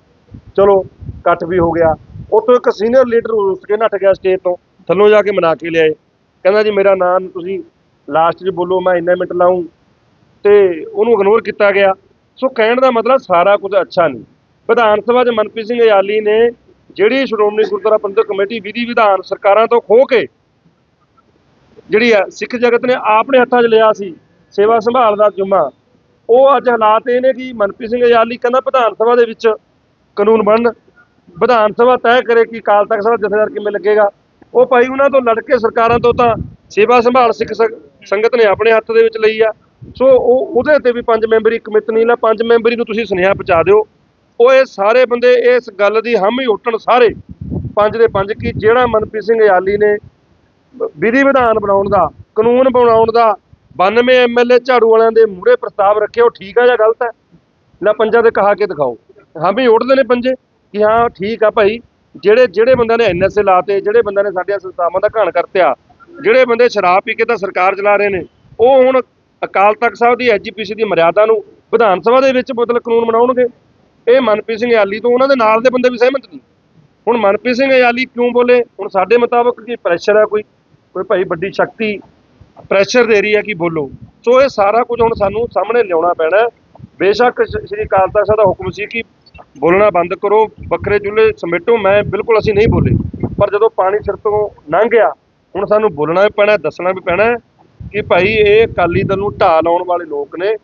ਚਲੋ ਕੱਟ ਵੀ ਹੋ ਗਿਆ। ਉੱਥੋਂ ਇੱਕ ਸੀਨੀਅਰ ਲੀਡਰ ਉਸ ਕੇ ਨੱਠ ਗਿਆ ਸਟੇਜ ਤੋਂ, ਥੱਲੋਂ ਜਾ ਕੇ ਮਨਾ ਕੇ ਲਿਆਏ। ਕਹਿੰਦਾ ਜੀ, ਮੇਰਾ ਨਾਮ ਤੁਸੀਂ ਲਾਸਟ 'ਚ ਬੋਲੋ, ਮੈਂ ਇੰਨਾ ਮਿੰਟ ਲਾਊਂ। ਤੇ ਉਹਨੂੰ ਇਗਨੋਰ ਕੀਤਾ ਗਿਆ। ਸੋ ਕਹਿਣ ਦਾ ਮਤਲਬ ਸਾਰਾ ਕੁਝ ਅੱਛਾ ਨਹੀਂ। ਵਿਧਾਨ ਸਭਾ 'ਚ ਮਨਪ੍ਰੀਤ ਸਿੰਘ ਯਾਲੀ ਨੇ ਜਿਹੜੀ ਸ਼੍ਰੋਮਣੀ ਗੁਰਦੁਆਰਾ ਪ੍ਰਬੰਧਕ ਕਮੇਟੀ ਵਿਧੀ ਵਿਧਾਨ ਸਰਕਾਰਾਂ ਤੋਂ ਖੋਹ ਕੇ ਜਿਹੜੀ ਆ ਸਿੱਖ ਜਗਤ ਨੇ ਆਪਣੇ ਹੱਥਾਂ 'ਚ ਲਿਆ ਸੀ ਸੇਵਾ ਸੰਭਾਲ ਦਾ ਜੁਮਾ। ਉਹ ਅੱਜ ਹਾਲਾਤ ਇਹ ਨੇ ਕਿ ਮਨਪ੍ਰੀਤ ਸਿੰਘ ਯਾਲੀ ਕਹਿੰਦਾ ਵਿਧਾਨ ਸਭਾ ਦੇ ਵਿੱਚ ਕਾਨੂੰਨ ਬਣਨ, ਵਿਧਾਨ ਸਭਾ ਤੈਅ ਕਰੇ ਕਿ ਕਾਲ ਤੱਕ ਸਭਾ ਜਥੇਦਾਰ ਕਿਵੇਂ ਲੱਗੇਗਾ। ਉਹ ਭਾਈ ਉਹਨਾਂ ਤੋਂ ਲੜ ਕੇ ਸਰਕਾਰਾਂ ਤੋਂ ਤਾਂ ਸੇਵਾ ਸੰਭਾਲ ਸਿੱਖ ਸੰਗ- ਸੰਗਤ ਨੇ ਆਪਣੇ ਹੱਥ ਦੇ ਵਿੱਚ ਲਈ ਆ। ਸੋ ਉਹ ਉਹਦੇ ਤੇ ਵੀ ਪੰਜ ਮੈਂਬਰੀ ਕਮੇਟੀ ਨਹੀਂ ਪੰਜ ਮੈਂਬਰੀ ਨੂੰ ਤੁਸੀਂ ਸੁਨੇਹਾ ਪਹੁੰਚਾ ਦਿਓ। ਉਹ ਇਹ ਸਾਰੇ ਬੰਦੇ ਇਸ ਗੱਲ ਦੀ ਹਮ ਹੀ ਉੱਠਣ ਸਾਰੇ। ਪੰਜ ਦੇ ਪੰਜ ਕਿ ਜਿਹੜਾ ਮਨਪ੍ਰੀਤ ਸਿੰਘ ਯਾਲੀ ਨੇ ਵਿਧੀ ਵਿਧਾਨ ਬਣਾਉਣ ਦਾ, ਕਾਨੂੰਨ ਬਣਾਉਣ ਦਾ 92 ਐਮਐਲਏ ਝਾੜੂ ਵਾਲਿਆਂ ਦੇ ਮੂਹਰੇ ਪ੍ਰਸਤਾਵ ਰੱਖੇ ਉਹ ਠੀਕ ਆ ਜਾਂ ਗਲਤ ਹੈ ਲੈ ਪੰਜਾਂ ਦੇ ਕਹਾ ਕੇ ਦਿਖਾਓ। ਹਮ ਹੀ ਉੱਠਦੇ ਨੇ ਪੰਜੇ ਕਿ ਹਾਂ, ਠੀਕ ਆ ਭਾਈ। ਜਿਹੜੇ ਜਿਹੜੇ ਬੰਦਿਆਂ ਨੇ ਐਨਐਸਏ ਲਾਤੇ, ਜਿਹੜੇ ਬੰਦਿਆਂ ਨੇ ਸਾਡੀਆਂ ਸੰਸਥਾਵਾਂ ਦਾ ਘਾਣ ਕਰਤਿਆ, ਜਿਹੜੇ ਬੰਦੇ ਸ਼ਰਾਬ ਪੀ ਕੇ ਤਾਂ ਸਰਕਾਰ ਚਲਾ ਰਹੇ ਨੇ, ਉਹ ਹੁਣ ਅਕਾਲ ਤਖਤ ਸਾਹਿਬ ਦੀ ਐਜੀਪੀਸੀ ਦੀ ਮਰਿਆਦਾ ਨੂੰ ਵਿਧਾਨ ਸਭਾ ਦੇ ਵਿੱਚ ਮਤਲਬ ਕਾਨੂੰਨ ਬਣਾਉਣਗੇ। ਇਹ ਮਨਪ੍ਰੀਤ ਸਿੰਘ ਯਾਲੀ ਤੋਂ ਉਹਨਾਂ ਦੇ ਨਾਲ ਦੇ ਬੰਦੇ ਵੀ ਸਹਿਮਤ ਨਹੀਂ। ਹੁਣ ਮਨਪ੍ਰੀਤ ਸਿੰਘ ਯਾਲੀ ਕਿਉਂ ਬੋਲੇ? ਹੁਣ ਸਾਡੇ ਮੁਤਾਬਕ ਕੀ ਪ੍ਰੈਸ਼ਰ ਹੈ ਕੋਈ? ਕੋਈ ਭਾਈ ਵੱਡੀ ਸ਼ਕਤੀ ਪ੍ਰੈਸ਼ਰ ਦੇ ਰਹੀ ਹੈ ਕਿ ਬੋਲੋ। ਸੋ ਇਹ ਸਾਰਾ ਕੁਝ ਹੁਣ ਸਾਨੂੰ ਸਾਹਮਣੇ ਲਿਆਉਣਾ ਪੈਣਾ ਬੇਸ਼ੱਕ ਸ਼੍ਰੀ ਅਕਾਲ ਤਖਤ ਸਾਹਿਬ ਦਾ ਹੁਕਮ ਸੀ ਕਿ ਬੋਲਣਾ ਬੰਦ ਕਰੋ, ਵੱਖਰੇ ਚੁੱਲ੍ਹੇ ਸਮੇਟੋ। ਮੈਂ ਬਿਲਕੁਲ ਅਸੀਂ ਨਹੀਂ ਬੋਲੇ। ਪਰ ਜਦੋਂ ਪਾਣੀ ਸਿਰ ਤੋਂ ਲੰਘ ਗਿਆ, ਹੁਣ ਸਾਨੂੰ ਬੋਲਣਾ ਵੀ ਪੈਣਾ, ਦੱਸਣਾ ਵੀ ਪੈਣਾ ਕਿ ਭਾਈ ਇਹ ਅਕਾਲੀ ਦਲ ਨੂੰ ਢਾਹ ਲਾਉਣ ਵਾਲੇ ਲੋਕ ਨੇ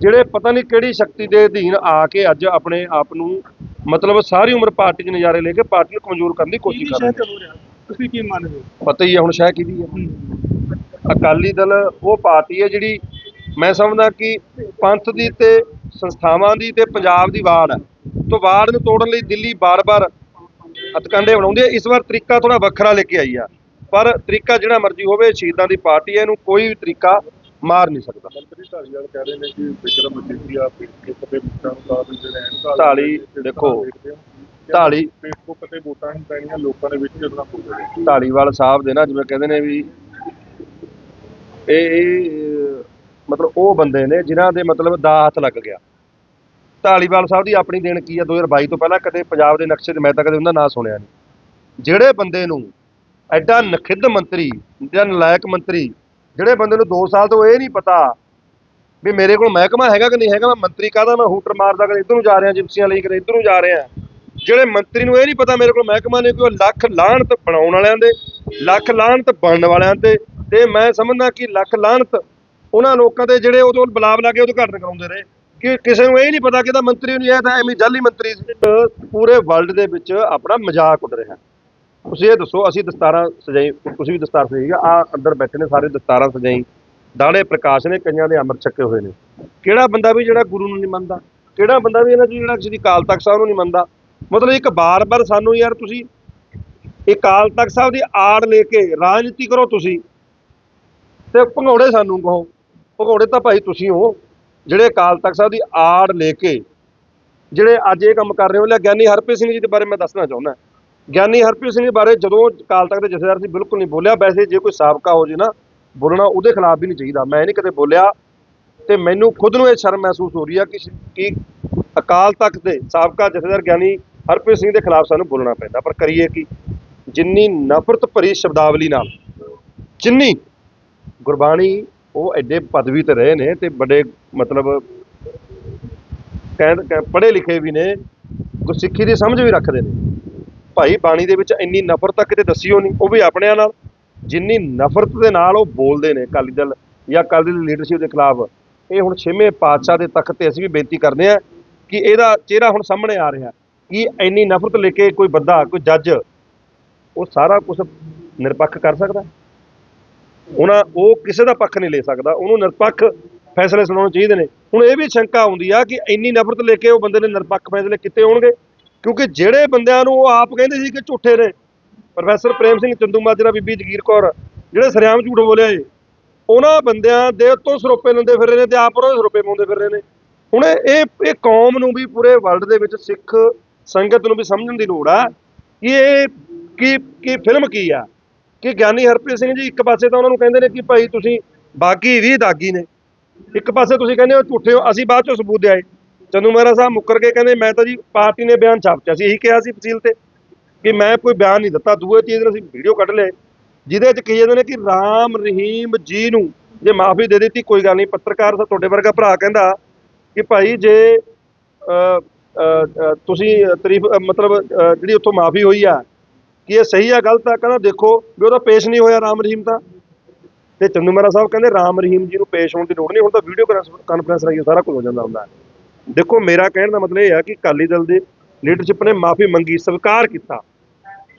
ਜਿਹੜੇ ਪਤਾ ਨਹੀਂ ਕਿਹੜੀ ਸ਼ਕਤੀ ਦੇ ਅਧੀਨ ਆ ਕੇ ਅੱਜ ਆਪਣੇ ਆਪ ਨੂੰ ਮਤਲਬ ਸਾਰੀ ਉਮਰ ਪਾਰਟੀ 'ਚ ਨਜ਼ਾਰੇ ਲੈ ਕੇ ਪਾਰਟੀ ਨੂੰ ਕਮਜ਼ੋਰ ਕਰਨ ਦੀ ਕੋਸ਼ਿਸ਼ ਕਰ ਰਹੇ ਨੇ। ਤੁਸੀਂ ਕੀ ਮੰਨਦੇ ਹੋ? ਪਤਾ ਹੀ ਹੈ ਹੁਣ ਸ਼ਾਇਦ ਕਿਹਦੀ ਹੈ ਅਕਾਲੀ ਦਲ ਉਹ ਪਾਰਟੀ ਹੈ ਜਿਹੜੀ ਮੈਂ ਸਮਝਦਾ ਕਿ ਪੰਥ ਦੀ ਤੇ ਸੰਸਥਾਵਾਂ ਦੀ ਤੇ ਪੰਜਾਬ ਦੀ ਵਾੜ ਹੈ ਤੋਂ ਵਾੜ ਨੂੰ ਤੋੜਨ ਲਈ ਦਿੱਲੀ ਬਾਰ-ਬਾਰ ਅਤਕੰਡੇ ਬਣਾਉਂਦੀ ਹੈ ਇਸ ਵਾਰ ਤਰੀਕਾ ਥੋੜਾ ਵੱਖਰਾ ਲੈ ਕੇ ਆਈ ਆ। ਪਰ ਤਰੀਕਾ ਜਿਹੜਾ ਮਰਜ਼ੀ ਹੋਵੇ ਸ਼ਹੀਦਾਂ ਦੀ ਪਾਰਟੀ ਹੈ ਇਹਨੂੰ ਕੋਈ ਵੀ ਤਰੀਕਾ ਮਾਰ ਨਹੀਂ ਸਕਦਾ। ਮੰਤਰੀ ਢਾਲੀਵਾਲ ਕਹਿ ਰਹੇ ਨੇ ਕਿ ਵਿਕਰਮ ਮਜੀਠੀਆ ਫੇਸਬੁੱਕ ਤੇ ਵੋਟਾਂ ਨੂੰ ਲਾ ਦਿੰਦੇ ਨੇ। ਢਾਲੀ ਢਾਲੀ ਦੇਖੋ, ਢਾਲੀ- ਫੇਸਬੁੱਕ ਤੇ ਵੋਟਾਂ ਨਹੀਂ ਪੈਣੀਆਂ ਲੋਕਾਂ ਦੇ ਵਿੱਚ ਨੇ ਢਾਲੀਵਾਲ ਸਾਹਿਬ ਦੇ ਨਾ ਜਿਵੇਂ ਕਹਿੰਦੇ ਨੇ ਵੀ ਇਹ ਮਤਲਬ ਉਹ ਬੰਦੇ ਨੇ ਜਿਨ੍ਹਾਂ ਦੇ ਮਤਲਬ ਦਾ ਹੱਥ ਲੱਗ ਗਿਆ। ਢਾਲੀਵਾਲ ਸਾਹਿਬ ਦੀ ਆਪਣੀ ਦੇਣ ਕੀ ਆ? 2022 ਤੋਂ ਪਹਿਲਾਂ ਕਦੇ ਪੰਜਾਬ ਦੇ ਨਕਸ਼ੇ ਤੇ ਮੈਂ ਤਾਂ ਕਦੇ ਉਹਦਾ ਨਾਂ ਸੁਣਿਆ ਨਹੀਂ। ਜਿਹੜੇ ਬੰਦੇ ਨੂੰ ਐਡਾ ਨਖਿੱਧ ਮੰਤਰੀ ਜਾਂ ਨਲਾਇਕ ਮੰਤਰੀ, ਜਿਹੜੇ ਬੰਦੇ ਨੂੰ 2 ਸਾਲ ਤੋਂ ਇਹ ਨਹੀਂ ਪਤਾ ਵੀ ਮੇਰੇ ਕੋਲ ਮਹਿਕਮਾ ਹੈਗਾ ਕਿ ਨਹੀਂ ਹੈਗਾ, ਮੈਂ ਮੰਤਰੀ ਕਾਹਦਾ, ਮੈਂ ਹੂਟਰ ਮਾਰਦਾ, ਕਦੇ ਇੱਧਰ ਨੂੰ ਜਾ ਰਿਹਾ, ਜਿਪਸੀਆਂ ਲਈ ਕਦੇ ਇੱਧਰ ਨੂੰ ਜਾ ਰਿਹਾ। ਜਿਹੜੇ ਮੰਤਰੀ ਨੂੰ ਇਹ ਨਹੀਂ ਪਤਾ ਮੇਰੇ ਕੋਲ ਮਹਿਕਮਾ ਨੇ ਕੋਈ ਲੱਖ ਲਾਹਣਤ ਬਣਾਉਣ ਵਾਲਿਆਂ ਦੇ, ਲੱਖ ਲਾਹਣਤ ਬਣਨ ਵਾਲਿਆਂ ਤੇ ਤੇ ਮੈਂ ਸਮਝਦਾ ਕਿ ਲੱਖ ਲਾਹਣਤ ਉਹਨਾਂ ਲੋਕਾਂ ਦੇ ਜਿਹੜੇ ਉਹਦੇ ਬਲਾਬ ਲਾ ਕੇ ਉਹਦੇ ਘਰ ਕਰਾਉਂਦੇ ਰਹੇ। ਕਿ ਕਿਸੇ ਨੂੰ ਇਹ ਨਹੀਂ ਪਤਾ ਕਿ ਇਹਦਾ ਮੰਤਰੀ ਨਹੀਂ ਹੈ ਤਾਂ ਐਵੇਂ ਜਾਲੀ ਮੰਤਰੀ ਪੂਰੇ ਵਰਲਡ ਦੇ ਵਿੱਚ ਆਪਣਾ ਮਜ਼ਾਕ ਉੱਡ ਰਿਹਾ। ਤੁਸੀਂ ਇਹ ਦੱਸੋ, ਅਸੀਂ ਦਸਤਾਰਾਂ ਸਜਾਈ, ਤੁਸੀਂ ਵੀ ਦਸਤਾਰ ਸਜਾਈ ਆ ਅੰਦਰ ਬੈਠੇ ਨੇ ਸਾਰੇ ਦਸਤਾਰਾਂ ਸਜਾਈ। ਦਾੜੇ ਪ੍ਰਕਾਸ਼ ਨੇ, ਕਈਆਂ ਦੇ ਅੰਮ੍ਰਿਤ ਛੱਕੇ ਹੋਏ ਨੇ। ਕਿਹੜਾ ਬੰਦਾ ਵੀ ਜਿਹੜਾ ਗੁਰੂ ਨੂੰ ਨਹੀਂ ਮੰਨਦਾ? ਕਿਹੜਾ ਬੰਦਾ ਵੀ ਇਹਨਾਂ 'ਚ ਜਿਹੜਾ ਜਿਹਦੀ ਕਾਲ ਤਖਤ ਸਾਹਿਬ ਨੂੰ ਨਹੀਂ ਮੰਨਦਾ? ਮਤਲਬ ਇੱਕ ਬਾਰ-ਬਾਰ ਸਾਨੂੰ ਯਾਰ ਤੁਸੀਂ ਇਹ ਕਾਲ ਤਖਤ ਸਾਹਿਬ ਦੀ ਆੜ ਲੈ ਕੇ ਰਾਜਨੀਤੀ ਕਰੋ ਤੁਸੀਂ ਤੇ ਭੰਗੌੜੇ ਸਾਨੂੰ ਕਹੋ। ਭੰਗੌੜੇ ਤਾਂ ਭਾਈ ਤੁਸੀਂ ਹੋ, ਜਿਹੜੇ ਅਕਾਲ ਤਖਤ ਸਾਹਿਬ ਦੀ ਆੜ ਲੈ ਕੇ, ਜਿਹੜੇ ਅੱਜ ਇਹ ਕੰਮ ਕਰ ਰਹੇ ਹੋ, ਲੈ ਗਿਆਨੀ ਹਰਪ੍ਰੀਤ ਸਿੰਘ ਜੀ ਦੇ ਬਾਰੇ ਮੈਂ ਦੱਸਣਾ ਚਾਹੁੰਦਾ। ਗਿਆਨੀ ਹਰਪ੍ਰੀਤ ਸਿੰਘ ਦੇ ਬਾਰੇ ਜਦੋਂ ਅਕਾਲ ਤਖਤ ਦੇ ਜਥੇਦਾਰ ਸੀ ਬਿਲਕੁਲ ਨਹੀਂ ਬੋਲਿਆ। ਵੈਸੇ ਜੇ ਕੋਈ ਸਾਬਕਾ ਹੋ ਜੇ ਨਾ, ਬੋਲਣਾ ਉਹਦੇ ਖਿਲਾਫ ਵੀ ਨਹੀਂ ਚਾਹੀਦਾ। ਮੈਂ ਨਹੀਂ ਕਦੇ ਬੋਲਿਆ ਤੇ ਮੈਨੂੰ ਖੁਦ ਨੂੰ ਇਹ ਸ਼ਰਮ ਮਹਿਸੂਸ ਹੋ ਰਹੀ ਆ ਕਿ ਸ਼- ਕਿ ਅਕਾਲ ਤਖਤ ਦੇ ਸਾਬਕਾ ਜਥੇਦਾਰ ਗਿਆਨੀ ਹਰਪ੍ਰੀਤ ਸਿੰਘ ਦੇ ਖਿਲਾਫ ਸਾਨੂੰ ਬੋਲਣਾ ਪੈਂਦਾ। ਪਰ ਕਰੀਏ ਕੀ? ਜਿੰਨੀ ਨਫ਼ਰਤ ਭਰੀ ਸ਼ਬਦਾਵਲੀ ਨਾਲ, ਜਿੰਨੀ ਗੁਰਬਾਣੀ ਉਹ ਐਡੇ ਪਦਵੀ ਤੇ ਰਹੇ ਨੇ ਤੇ ਬੜੇ ਮਤਲਬ ਕਹਿ, ਪੜ੍ਹੇ ਲਿਖੇ ਵੀ ਨੇ, ਗੁਰਸਿੱਖੀ ਦੀ ਸਮਝ ਵੀ ਰੱਖਦੇ ਨੇ। ਭਾਈ ਬਾਣੀ ਦੇ ਵਿੱਚ ਇੰਨੀ ਨਫ਼ਰਤ ਤਾਂ ਕਿਤੇ ਦੱਸਿਓ ਨਹੀਂ, ਉਹ ਵੀ ਆਪਣਿਆਂ ਨਾਲ। ਜਿੰਨੀ ਨਫ਼ਰਤ ਦੇ ਨਾਲ ਉਹ ਬੋਲਦੇ ਨੇ ਅਕਾਲੀ ਦਲ ਜਾਂ ਅਕਾਲੀ ਦਲ ਲੀਡਰਸ਼ਿਪ ਦੇ ਖਿਲਾਫ। ਇਹ ਹੁਣ ਛੇਵੇਂ ਪਾਤਸ਼ਾਹ ਦੇ ਤਖਤ ਤੇ ਅਸੀਂ ਵੀ ਬੇਨਤੀ ਕਰਦੇ ਹਾਂ ਕਿ ਇਹਦਾ ਚਿਹਰਾ ਹੁਣ ਸਾਹਮਣੇ ਆ ਰਿਹਾ ਕਿ ਇੰਨੀ ਨਫ਼ਰਤ ਲੈ ਕੇ ਕੋਈ ਬੰਦਾ, ਕੋਈ ਜੱਜ, ਉਹ ਸਾਰਾ ਕੁਝ ਨਿਰਪੱਖ ਕਰ ਸਕਦਾ। ਉਹਨਾਂ ਉਹ ਕਿਸੇ ਦਾ ਪੱਖ ਨਹੀਂ ਲੈ ਸਕਦਾ, ਉਹਨੂੰ ਨਿਰਪੱਖ ਫੈਸਲੇ ਸੁਣਾਉਣੇ ਚਾਹੀਦੇ ਨੇ। ਹੁਣ ਇਹ ਵੀ ਸ਼ੰਕਾ ਆਉਂਦੀ ਆ ਕਿ ਇੰਨੀ ਨਫ਼ਰਤ ਲੈ ਕੇ ਉਹ ਬੰਦੇ ਨੇ ਨਿਰਪੱਖ ਫੈਸਲੇ ਕਿੱਥੇ ਹੋਣਗੇ? ਕਿਉਂਕਿ ਜਿਹੜੇ ਬੰਦਿਆਂ ਨੂੰ ਉਹ ਆਪ ਕਹਿੰਦੇ ਸੀ ਕਿ ਝੂਠੇ ਨੇ, ਪ੍ਰੋਫੈਸਰ ਪ੍ਰੇਮ ਸਿੰਘ ਚੰਦੂਮਾਜਰਾ ਬੀਬੀ ਜਗੀਰ ਕੌਰ, ਜਿਹੜੇ ਸਰਿਆਮ ਝੂਠ ਬੋਲਿਆ ਏ ਉਹਨਾਂ ਬੰਦਿਆਂ ਦੇ ਉੱਤੋਂ ਸਰੋਪੇ ਲੈਂਦੇ ਫਿਰ ਰਹੇ ਨੇ ਤੇ ਆਪ ਉਹਨਾਂ ਦੇ ਸਰੋਪੇ ਪਾਉਂਦੇ ਫਿਰ ਰਹੇ ਨੇ। ਹੁਣ ਇਹ ਇਹ ਕੌਮ ਨੂੰ ਵੀ ਪੂਰੇ ਵਰਲਡ ਦੇ ਵਿੱਚ ਸਿੱਖ ਸੰਗਤ ਨੂੰ ਵੀ ਸਮਝਣ ਦੀ ਲੋੜ ਆ ਕਿ ਇਹ ਕੀ ਕੀ ਫਿਲਮ ਕੀ ਆ? ਕਿ ਗਿਆਨੀ ਹਰਪ੍ਰੀਤ ਸਿੰਘ ਜੀ ਇੱਕ ਪਾਸੇ ਤਾਂ ਉਹਨਾਂ ਨੂੰ ਕਹਿੰਦੇ ਨੇ ਕਿ ਭਾਈ ਤੁਸੀਂ ਬਾਗੀ ਵੀ ਦਾਗੀ ਨੇ, ਇੱਕ ਪਾਸੇ ਤੁਸੀਂ ਕਹਿੰਦੇ ਹੋ ਝੂਠੇ ਹੋ, ਅਸੀਂ ਬਾਅਦ ਚੋਂ ਸਬੂਤ ਦਿਆਏ ਚੰਦੂ ਮਹਿਰਾ ਸਾਹਿਬ ਮੁੱਕਰ ਕੇ ਕਹਿੰਦੇ ਮੈਂ ਤਾਂ ਜੀ ਪਾਰਟੀ ਨੇ ਬਿਆਨ ਛਾਪਿਆ ਸੀ ਇਹੀ ਕਿਹਾ ਸੀ ਫਸੀਲ ਤੇ ਕਿ ਮੈਂ ਕੋਈ ਬਿਆਨ ਨਹੀਂ ਦਿੱਤਾ। ਦੂਏ ਚੀਜ਼ ਨੂੰ ਅਸੀਂ ਵੀਡੀਓ ਕੱਢ ਲਏ ਜਿਹਦੇ ਵਿੱਚ ਕਹੀ ਜਾਂਦੇ ਨੇ ਕਿ ਰਾਮ ਰਹੀਮ ਜੀ ਨੂੰ ਜੇ ਮਾਫੀ ਦੇ ਦਿੱਤੀ ਕੋਈ ਗੱਲ ਨਹੀਂ ਪੱਤਰਕਾਰ ਤਾਂ ਤੁਹਾਡੇ ਵਰਗਾ ਭਰਾ ਕਹਿੰਦਾ ਕਿ ਭਾਈ ਜੇ ਅ, ਤੁਸੀਂ ਤਾਰੀਫ ਮਤਲਬ ਜਿਹੜੀ ਉੱਥੋਂ ਮਾਫੀ ਹੋਈ ਆ ਕਿ ਇਹ ਸਹੀ ਆ ਗਲਤ ਆ ਕਹਿੰਦਾ ਦੇਖੋ ਵੀ ਉਹਦਾ ਪੇਸ਼ ਨਹੀਂ ਹੋਇਆ ਰਾਮ ਰਹੀਮ ਦਾ। ਤੇ ਚੰਦੂ ਮਹਿਰਾ ਸਾਹਿਬ ਕਹਿੰਦੇ ਰਾਮ ਰਹੀਮ ਜੀ ਨੂੰ ਪੇਸ਼ ਹੋਣ ਦੀ ਲੋੜ ਨਹੀਂ ਹੁਣ ਤਾਂ ਵੀਡੀਓ ਕਾਨਫਰੰਸ ਰਾਹੀਂ ਸਾਰਾ ਕੁਝ ਹੋ ਜਾਂਦਾ ਹੁੰਦਾ। ਦੇਖੋ, ਮੇਰਾ ਕਹਿਣ ਦਾ ਮਤਲਬ ਇਹ ਹੈ ਕਿ ਅਕਾਲੀ ਦਲ ਦੇ ਲੀਡਰਸ਼ਿਪ ਨੇ ਮਾਫੀ ਮੰਗੀ, ਸਵੀਕਾਰ ਕੀਤਾ।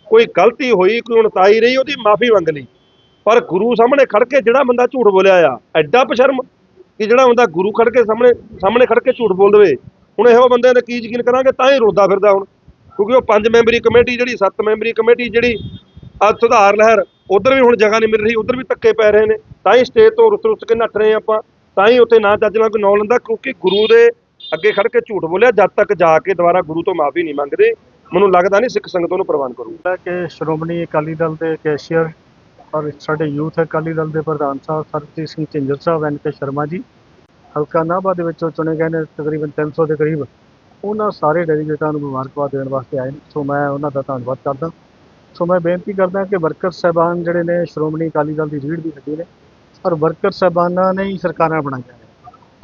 ਕੋਈ ਗਲਤੀ ਹੋਈ, ਕੋਈ ਉਣਤਾਈ ਰਹੀ, ਉਹਦੀ ਮਾਫੀ ਮੰਗ ਲਈ। ਪਰ ਗੁਰੂ ਸਾਹਮਣੇ ਖੜ ਕੇ ਜਿਹੜਾ ਬੰਦਾ ਝੂਠ ਬੋਲਿਆ ਆ, ਐਡਾ ਬਸ਼ਰਮ ਕਿ ਜਿਹੜਾ ਬੰਦਾ ਗੁਰੂ ਖੜ ਕੇ ਸਾਹਮਣੇ ਸਾਹਮਣੇ ਖੜ ਕੇ ਝੂਠ ਬੋਲ ਦੇਵੇ। ਹੁਣ ਇਹੋ ਬੰਦਿਆਂ ਦਾ ਕੀ ਯਕੀਨ ਕਰਾਂਗੇ? ਤਾਂ ਹੀ ਰੋਦਾ ਫਿਰਦਾ ਹੁਣ। ਕਿਉਂਕਿ ਉਹ ਪੰਜ ਮੈਂਬਰੀ ਕਮੇਟੀ ਜਿਹੜੀ, ਸੱਤ ਮੈਂਬਰੀ ਕਮੇਟੀ ਜਿਹੜੀ ਅੱਜ ਸੁਧਾਰ ਲਹਿਰ, ਉਧਰ ਵੀ ਹੁਣ ਜਗ੍ਹਾ ਨਹੀਂ ਮਿਲ ਰਹੀ, ਉਧਰ ਵੀ ਧੱਕੇ ਪੈ ਰਹੇ ਨੇ। ਤਾਂ ਹੀ ਸਟੇਜ ਤੋਂ ਰੁੱਤ ਰੁੱਤ ਕੇ ਨੱਠ ਰਹੇ ਆਪਾਂ। ਤਾਂ ਹੀ ਉੱਥੇ ਨਾ ਚੱਜ ਨਾਲ ਕੋਈ ਨੌ ਲੈਂਦਾ ਕਿਉਂਕਿ ਗੁਰੂ ਦੇ ਅੱਗੇ ਖੜ ਕੇ ਝੂਠ ਬੋਲਿਆ, ਜਦ ਤੱਕ ਜਾ ਕੇ ਦੁਬਾਰਾ ਗੁਰੂ ਤੋਂ ਮਾਫੀ ਨਹੀਂ ਮੰਗਦੇ, ਮੈਨੂੰ ਲੱਗਦਾ ਨਹੀਂ ਸਿੱਖ ਸੰਗਤ ਨੂੰ ਪ੍ਰਵਾਨ ਕਰੂ ਹੈ ਕਿ ਸ਼੍ਰੋਮਣੀ ਅਕਾਲੀ ਦਲ ਦੇ ਕੈਸ਼ੀਅਰ ਔਰ ਸਾਡੇ ਯੂਥ ਅਕਾਲੀ ਦਲ ਦੇ ਪ੍ਰਧਾਨ ਸਾਹਿਬ ਸਰਬਜੀਤ ਸਿੰਘ ਝਿੰਜਰ ਸਾਹਿਬ, ਐਨ ਕੇ ਸ਼ਰਮਾ ਜੀ, ਹਲਕਾ ਨਾਭਾ ਦੇ ਵਿੱਚੋਂ ਚੁਣੇ ਗਏ ਨੇ ਤਕਰੀਬਨ 300 ਦੇ ਕਰੀਬ। ਉਹਨਾਂ ਸਾਰੇ ਡੈਲੀਗੇਟਾਂ ਨੂੰ ਮੁਬਾਰਕਬਾਦ ਦੇਣ ਵਾਸਤੇ ਆਏ ਨੇ। ਸੋ ਮੈਂ ਉਹਨਾਂ ਦਾ ਧੰਨਵਾਦ ਕਰਦਾ। ਸੋ ਮੈਂ ਬੇਨਤੀ ਕਰਦਾ ਕਿ ਵਰਕਰ ਸਹਿਬਾਨ ਜਿਹੜੇ ਨੇ ਸ਼੍ਰੋਮਣੀ ਅਕਾਲੀ ਦਲ ਦੀ ਰੀੜ ਦੀ ਹੱਡੀ ਨੇ ਔਰ ਵਰਕਰ ਸਹਿਬਾਨਾਂ ਨੇ ਹੀ ਸਰਕਾਰਾਂ ਬਣਾਈਆਂ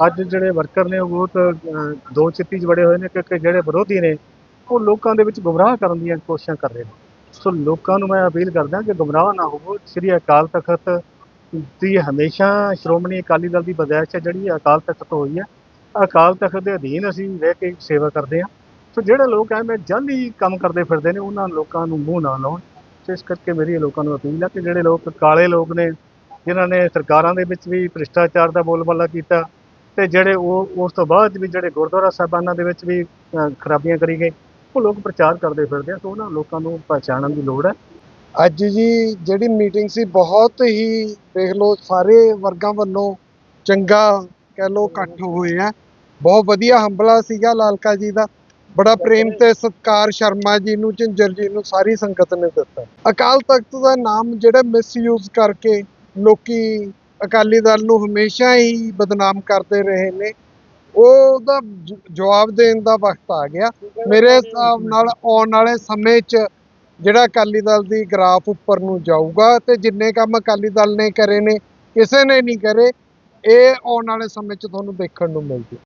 ਅੱਜ ਜਿਹੜੇ ਵਰਕਰ ਨੇ, ਉਹ ਬਹੁਤ ਦੋ ਚਿੱਤੀ 'ਚ ਵੜੇ ਹੋਏ ਨੇ ਕਿਉਂਕਿ ਜਿਹੜੇ ਵਿਰੋਧੀ ਨੇ, ਉਹ ਲੋਕਾਂ ਦੇ ਵਿੱਚ ਗੁੰਮਰਾਹ ਕਰਨ ਦੀਆਂ ਕੋਸ਼ਿਸ਼ਾਂ ਕਰ ਰਹੇ ਨੇ। ਸੋ ਲੋਕਾਂ ਨੂੰ ਮੈਂ ਅਪੀਲ ਕਰਦਾ ਕਿ ਗੁੰਮਰਾਹ ਨਾ ਹੋਵੋ। ਸ੍ਰੀ ਅਕਾਲ ਤਖਤ ਦੀ ਹਮੇਸ਼ਾ ਸ਼੍ਰੋਮਣੀ ਅਕਾਲੀ ਦਲ ਦੀ ਬਦਾਇਸ਼ ਹੈ, ਜਿਹੜੀ ਅਕਾਲ ਤਖਤ ਤੋਂ ਹੋਈ ਹੈ। ਅਕਾਲ ਤਖਤ ਦੇ ਅਧੀਨ ਅਸੀਂ ਰਹਿ ਕੇ ਸੇਵਾ ਕਰਦੇ ਹਾਂ। ਸੋ ਜਿਹੜੇ ਲੋਕ ਐਵੇਂ ਜਲਦੀ ਕੰਮ ਕਰਦੇ ਫਿਰਦੇ ਨੇ, ਉਹਨਾਂ ਲੋਕਾਂ ਨੂੰ ਮੂੰਹ ਨਾ ਲਾਉਣ। ਤੇ ਇਸ ਕਰਕੇ ਮੇਰੀ ਲੋਕਾਂ ਨੂੰ ਅਪੀਲ ਹੈ ਕਿ ਜਿਹੜੇ ਲੋਕ, ਕਾਲੇ ਲੋਕ ਨੇ, ਜਿਨ੍ਹਾਂ ਨੇ ਸਰਕਾਰਾਂ ਦੇ ਵਿੱਚ ਵੀ ਭ੍ਰਿਸ਼ਟਾਚਾਰ ਦਾ ਬੋਲਬਾਲਾ ਕੀਤਾ ਤੇ ਜਿਹੜੇ ਉਹ, ਉਸ ਤੋਂ ਬਾਅਦ ਵੀ ਜਿਹੜੇ ਗੁਰਦੁਆਰਾ ਸਾਹਿਬਾਨਾਂ ਦੇ ਵਿੱਚ ਵੀ ਖਰਾਬੀਆਂ ਕਰੀ ਗਏ, ਉਹ ਲੋਕ ਪ੍ਰਚਾਰ ਕਰਦੇ ਫਿਰਦੇ ਆ ਸੋ ਉਹਨਾਂ ਲੋਕਾਂ ਨੂੰ ਪਛਾਣਨ ਦੀ ਲੋੜ ਹੈ। ਅੱਜ ਜੀ ਜਿਹੜੀ ਮੀਟਿੰਗ ਸੀ, ਬਹੁਤ ਹੀ ਦੇਖ ਲਓ, ਸਾਰੇ ਵਰਗਾਂ ਵੱਲੋਂ ਚੰਗਾ ਕਹਿ ਲਓ, ਇਕੱਠ ਹੋਏ ਆ। ਬਹੁਤ ਵਧੀਆ ਹੰਬਲਾ ਸੀਗਾ ਲਾਲਕਾ ਜੀ ਦਾ। ਬੜਾ ਪ੍ਰੇਮ ਤੇ ਸਤਿਕਾਰ ਸ਼ਰਮਾ ਜੀ ਨੂੰ, ਝਿੰਜਰ ਜੀ ਨੂੰ, ਸਾਰੀ ਸੰਗਤ ਨੇ ਦਿੱਤਾ। ਅਕਾਲ ਤਖਤ ਦਾ ਨਾਮ ਜਿਹੜਾ ਮਿਸਯੂਜ਼ ਕਰਕੇ ਲੋਕੀ ਅਕਾਲੀ ਦਲ ਨੂੰ ਹਮੇਸ਼ਾ ਹੀ ਬਦਨਾਮ ਕਰਦੇ ਰਹੇ ਨੇ। ਉਹਦਾ ਜਵਾਬ ਦੇਣ ਦਾ ਵਕਤ ਆ ਗਿਆ। ਮੇਰੇ ਹਿਸਾਬ ਨਾਲ ਆਉਣ ਵਾਲੇ ਸਮੇਂ 'ਚ ਜਿਹੜਾ ਅਕਾਲੀ ਦਲ ਦੀ ਗ੍ਰਾਫ ਉੱਪਰ ਨੂੰ ਜਾਊਗਾ ਤੇ ਜਿੰਨੇ ਕੰਮ ਅਕਾਲੀ ਦਲ ਨੇ ਕਰੇ ਨੇ, ਕਿਸੇ ਨੇ ਨਹੀਂ ਕਰੇ, ਇਹ ਆਉਣ ਵਾਲੇ ਸਮੇਂ 'ਚ ਤੁਹਾਨੂੰ ਦੇਖਣ ਨੂੰ ਮਿਲ ਜੂ